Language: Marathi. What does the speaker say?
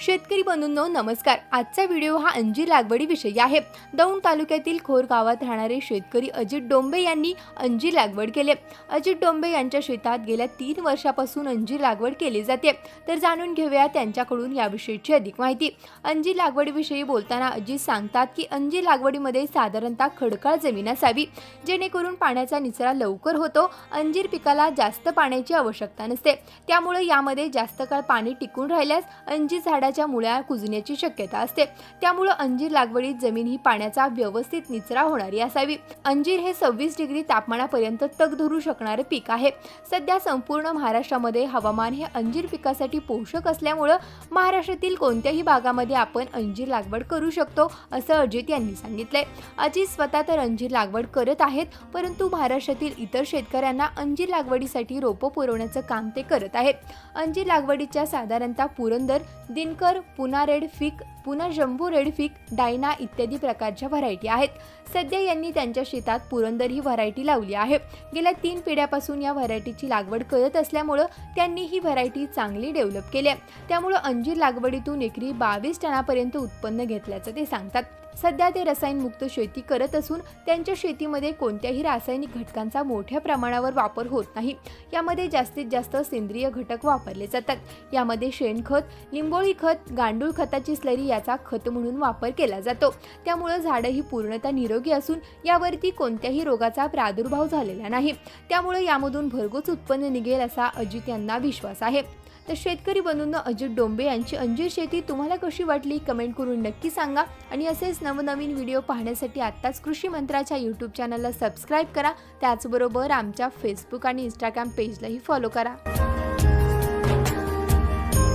शेतकरी बंधूंनो नमस्कार. आजचा व्हिडिओ हा अंजीर लागवडीविषयी आहे. दौंड तालुक्यातील खोर गावात राहणारे शेतकरी अजित डोंबे यांनी अंजीर लागवड केले. अजित डोंबे यांच्या शेतात गेल्या तीन वर्षापासून अंजीर लागवड केली जाते. तर जाणून घेऊया त्यांच्याकडून याविषयीची अधिक माहिती. अंजीर लागवडीविषयी बोलताना अजित सांगतात की अंजीर लागवडीमध्ये साधारणतः खडकाळ जमीन असावी. जेणेकरून पाण्याचा निचरा लवकर होतो. अंजीर पिकाला जास्त पाण्याची आवश्यकता नसते. त्यामुळे यामध्ये जास्त काळ पाणी टिकून राहिल्यास अंजीर झाडाच्या मुळ्या कुजण्याची शक्यता असते. त्यामुळं अंजीर लागवडीत जमीन ही पाण्याचा व्यवस्थित निचरा होणारी असावी. अंजीर हे सव्वीस डिग्री तापमानापर्यंत तग धरू शकणारे पीक आहे. सध्या संपूर्ण महाराष्ट्रामध्ये हवामान हे अंजीर पिकासाठी पोषक असल्यामुळं महाराष्ट्रातील कोणत्याही भागामध्ये आपण अंजीर लागवड करू शकतो असं अजित यांनी सांगितलंय. अजित स्वतः तर अंजीर लागवड करत आहेत परंतु महाराष्ट्रातील इतर शेतकऱ्यांना अंजीर लागवडीसाठी रोपं पुरवण्याचं काम ते करत आहेत. अंजीर लागवडीच्या साधारणतः Purandar Dinkar Poona red फिक Poona Jambu red फिक Diana इत्यादी प्रकारच्या व्हरायटी आहेत. सध्या यांनी त्यांच्या शेतात पुरंदर ही व्हरायटी लावली आहे. गेल्या तीन पिढ्यापासून या व्हरायटीची लागवड करत असल्यामुळं त्यांनी ही व्हरायटी चांगली डेव्हलप केली आहे. त्यामुळं अंजीर लागवडीतून एकरी बावीस टनापर्यंत उत्पन्न घेतल्याचं ते सांगतात. सध्या ते रसायनमुक्त शेती करत असून त्यांच्या शेतीमध्ये कोणत्याही रासायनिक घटकांचा मोठ्या प्रमाणावर वापर होत नाही. यामध्ये जास्तीत जास्त सेंद्रिय घटक वापरले जातात. यामध्ये शेणखत लिंबोळी खत खत गांडूळ खताची स्लरी याचा खत म्हणून वापर केला जातो. त्यामुळं झाडं ही पूर्णतः निरोगी असून यावरती कोणत्याही रोगाचा प्रादुर्भाव झालेला नाही. त्यामुळे यामधून भरघोस उत्पन्न निघेल असा अजित यांना विश्वास आहे. तर शेतकरी बनून अजित डोंबे यांची अंजीर शेती तुम्हाला कशी वाटली? कमेंट करून नक्की सांगा. आणि असेच नवनवीन व्हिडिओ पाहण्यासाठी आत्ताच कृषी मंत्राच्या यूट्यूब चॅनलला सबस्क्राईब करा. त्याचबरोबर आमच्या फेसबुक आणि इंस्टाग्राम पेजलाही फॉलो करा.